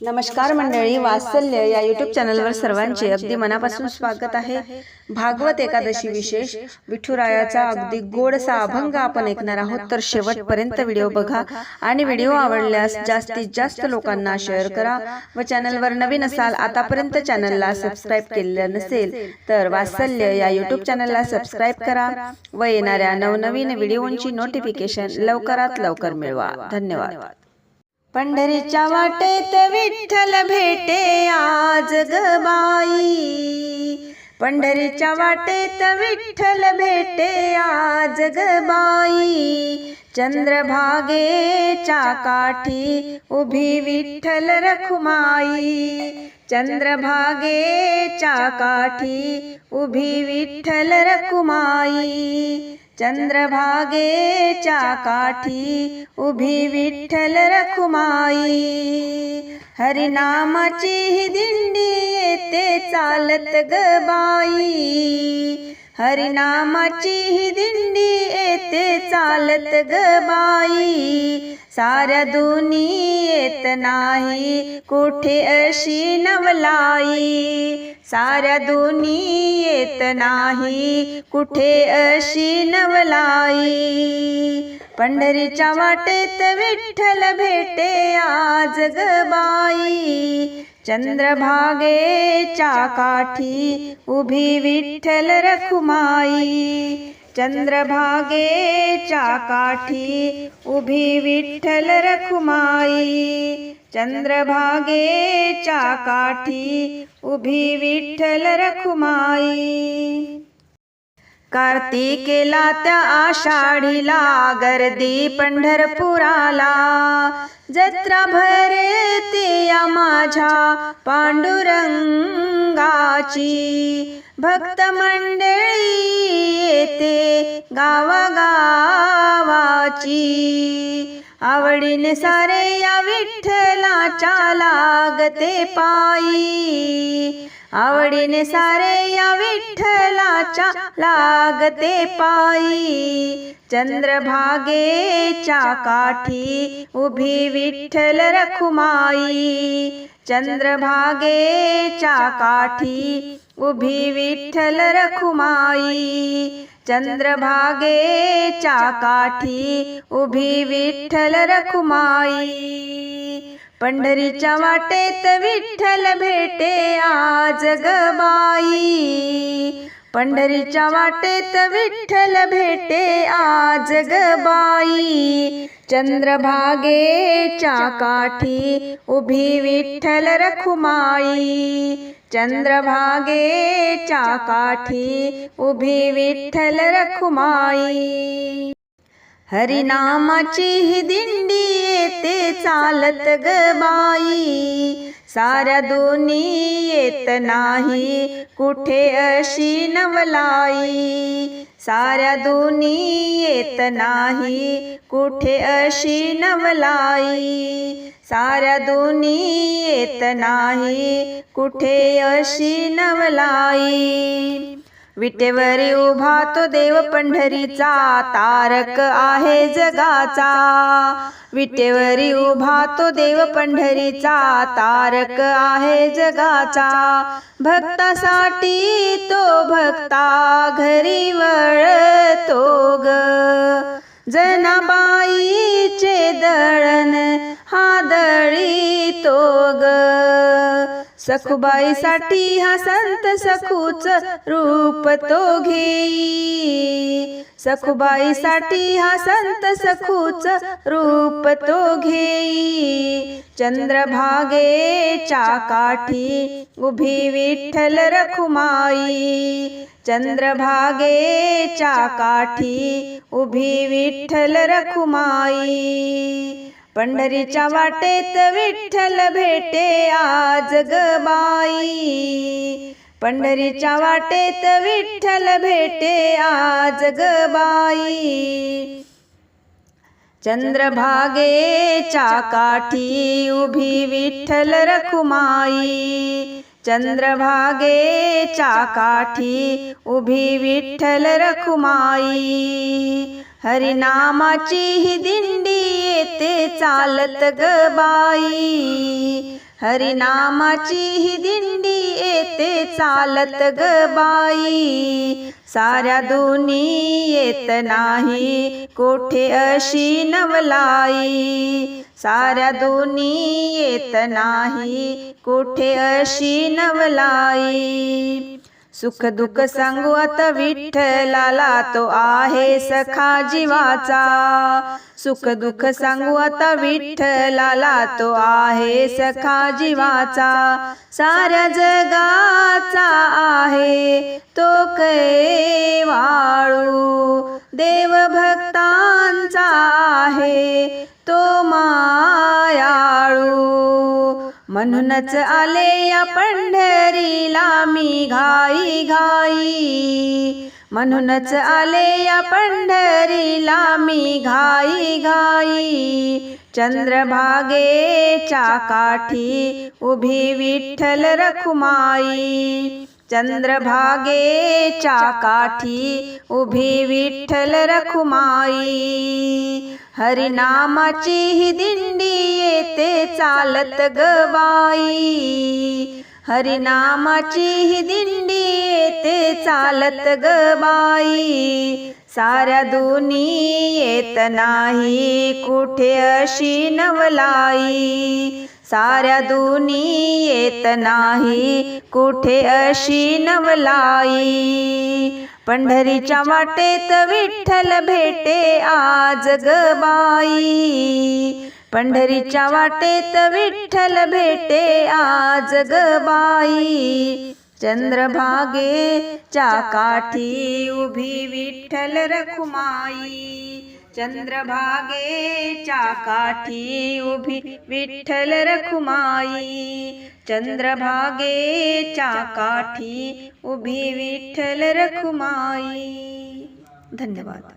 नमस्कार मंडळी वात्सल्य या युट्यूब चॅनलवर सर्वांचे अगदी मनापासून स्वागत आहे. भागवत एकादशी विशेष. विठुरायाचा अगदी गोडसा अभंग आपण ऐकणार आहोत. तर शेवटपर्यंत व्हिडिओ बघा आणि व्हिडिओ आवडल्यास जास्तीत जास्त लोकांना शेअर करा. व चॅनलवर नवीन असाल आतापर्यंत चॅनलला सबस्क्राईब केलेलं नसेल तर वात्सल्य या युट्यूब चॅनलला सबस्क्राईब करा व येणाऱ्या नवनवीन व्हिडिओंची नोटिफिकेशन लवकरात लवकर मिळवा. धन्यवाद पंढरीच्या वाटेत विठ्ठल भेटे आज ग बाई. पंढरीच्या वाटेत विठ्ठल भेटे आज ग बाई. चंद्रभागेच्या काठी उभी विठ्ठल रखुमाई. चंद्रभागेच्या काठी उभी विठ्ठल रखुमाई. चंद्रभागेच्या काठी उभी विठ्ठल रखुमाई. हरिनामाची ही दिंडी येते चालत ग बाई. हरिनामाची ही दिंडी येते चालत ग बाई. साऱ्या दुनियेत नाही कुठे अशी नवलाई? साऱ्या येत नाही. कुठे अशी नवलाई? पंढरीच्या वाटेत विठ्ठल भेटे आज गबाई चंद्रभागे चंद्रभागेच्या काठी उभी विठ्ठल रखुमाई. चंद्रभागेच्या काठी उभी विठ्ठल रखुमाई. चंद्रभागेच्या काठी उभी विठ्ठल रखुमाई. कार्तिकेला त्या आषाढीला गर्दी पंढरपुराला. जत्रा भरते या माझ्या पांडुरंगाची. भक्त मंडळी येते गावागावाची. आवडीने सारे या विठ्ठलाच्या लागते पायी. आवडीने सारे या विठ्ठलाच्या लागते पायी. चंद्रभागेच्या काठी उभी विठ्ठल रखुमाई. चंद्रभागेच्या काठी उभी विठ्ठल रखुमाई. चंद्रभागेच्या काठी उभी विठ्ठल रखुमाई. पंढरीच्या वाटेत विठ्ठल भेटे आज गबाई पंढरीच्या वाटेत विठ्ठल भेटे आज गबाई चंद्रभागेच्या काठी उभी विठ्ठल रखुमाई. चंद्रभागेच्या काठी उभी विठ्ठल रखुमाई. हरिनामाची ही दिंडी येते चालत ग बाई. साऱ्या दुनियेत नाही कुठे अशी नवलाई? साऱ्या दुनियेत नाही कुठे अशी नवलाई? साऱ्या दुनियेत नाही कुठे अशी नवलाई? विटेवरी उभा तो देव पंढरीचा तारक आहे जगाचा. विटेवरी उभा तो देव पंढरीचा तारक आहे जगाचा. भक्तासाठी तो भक्ता घरी वळतो ग. जनाबाईचे दळण हा दळी तो ग. सखुबाईसाठी हा संत सखूच रूप तो घेई. सखुबाईसाठी हा संत सखूच रूप तो घेई. चंद्रभागेच्या काठी उभी विठ्ठल रखुमाई. चंद्रभागेच्या काठी उभी विठ्ठल रखुमाई. पंढरीच्या वाटेत विठ्ठल भेटे आज ग बाई. पंढरीच्या वाटेत विठ्ठल भेटे आज ग बाई. चंद्रभागेच्या काठी उभी विठ्ठल रखुमाई. चंद्रभागेच्या काठी उभी विठ्ठल रखुमाई. हरिनामाची ही दिंडी येते चालत ग बाई. हरिनामाची ही दिंडी येते चालत ग बाई. साऱ्या दोन्ही येत नाही कोठे अशी नवलाई? साऱ्या दोन्ही येत नाही कोठे अशी नवलाई? सुख दुःख सांगू आता विठ्ठलाला तो आहे सखा जीवाचा. सुख दुःख सांगू आता विठ्ठलाला तो आहे सखा जीवाचा. साऱ्या जगाचा आहे तो कैवाळू देव भक्तांचा आहे तो मायाळू. म्हणूनच आले या पंढरीला मी घाई घाई. म्हणूनच आले या पंढरीला मी घाई घाई. चंद्रभागेच्या काठी उभी विठ्ठल रखुमाई. चंद्रभागेच्या काठी उभी विठ्ठल रखुमाई. हरिनामाची ही दिंडी येते चालत गवाई हरिनामाची ही दिंडी येते चालत गवाई साऱ्या दुनी येत नाही कुठे अशी नवलाई. साऱ्या दुनी येत नाही कुठे अशी नवलाई. पंढरीच्या वाटेत विठ्ठल भेटे आज ग बाई. पंढरीच्या वाटेत विठ्ठल भेटे आज ग बाई. चंद्रभागेच्या काठी उभी विठ्ठल रखुमाई. चंद्रभागेच्या काठी उभी विठ्ठल रखुमाई। चंद्रभागेच्या काठी उभी विठ्ठल रखुमाई। धन्यवाद।